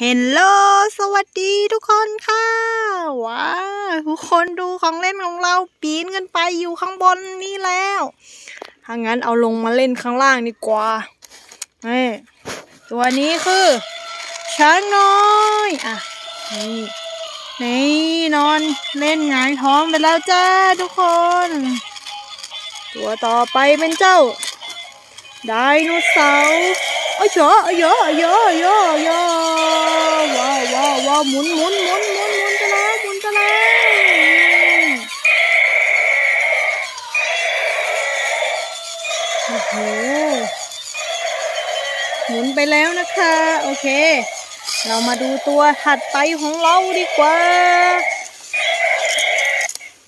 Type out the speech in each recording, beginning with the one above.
เฮลโล สวัสดีทุกคนค่ะ ว้าทุกคนดูของเล่นของเราปีนกันไปอยู่ข้างบนนี่แล้ว ถ้างั้นเอาลงมาเล่นข้างล่างดีกว่านี่ตัวนี้คือ ช้างน้อยอะนี่นี่นอนเล่นหงายท้องไปแล้วจ้าทุกคน ตัวต่อไปเป็นเจ้า ไดโนเสาร์อ้ยเยอะเยอะเยอะเยอะ หมุนหมุนหมุนหมุนหมุนจะแล้วหมุนจะแล้วโอ้โหหมุนไปแล้วนะคะ โอเค เรามาดูตัวถัดไปของเราดีกว่า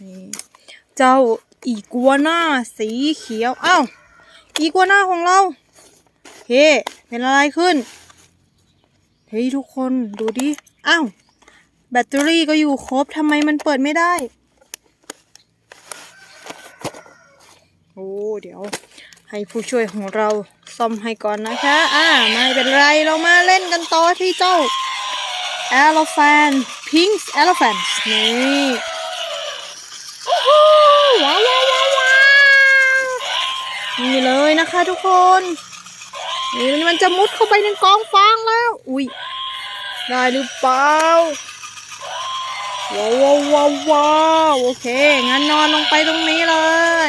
นี่เจ้าอีกัวหน่าสีเขียวอ้าวอีกัวหน้าของเราเฮ้เป็นอะไรขึ้น เฮ้ยทุกคนดูดิ อ้าว แบตเตอรี่ก็อยู่ครบทำไมมันเปิดไม่ได้ โอ้ เดี๋ยว ให้ผู้ช่วยของเราซ่อมให้ก่อนนะคะ อ่า ไม่เป็นไร เรามาเล่นกันต่อที่เจ้า Elephant Pink Elephant นี่โอ้โหว้าวว้าวว้าวว้าวนี่เลยนะคะทุกคน นี่มันจะมุดเข้าไปในกองฟางแล้ว อุ้ย ได้หรือเปล่าว้าวว้าวว้าวว้าวโอเค งั้นนอนลงไปตรงนี้เลย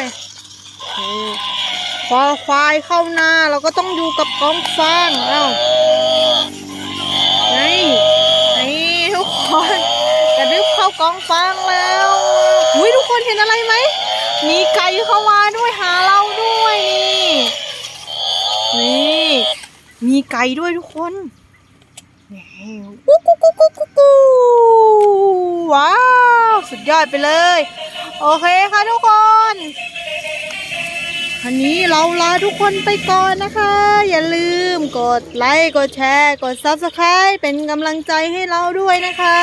พอควายเข้านาเราก็ต้องอยู่กับกองฟางเอ้านี่นี่ทุกคนกระดึบเข้ากองฟางแล้วอุ้ยทุกคนเห็นอะไรไหมมีไก่เข้ามาด้วยหาเราด้วยนี่นี่มีไก่ด้วยทุกคน กุ๊กกุ๊กกุ๊กกุ๊กกุ๊กกุ๊กว้าว สุดยอดไปเลย โอเคค่ะทุกคนวันนี้เราลาทุกคนไปก่อนนะคะ อย่าลืมกดไลค์ กดแชร์ กด Subscribe เป็นกำลังใจให้เราด้วยนะคะ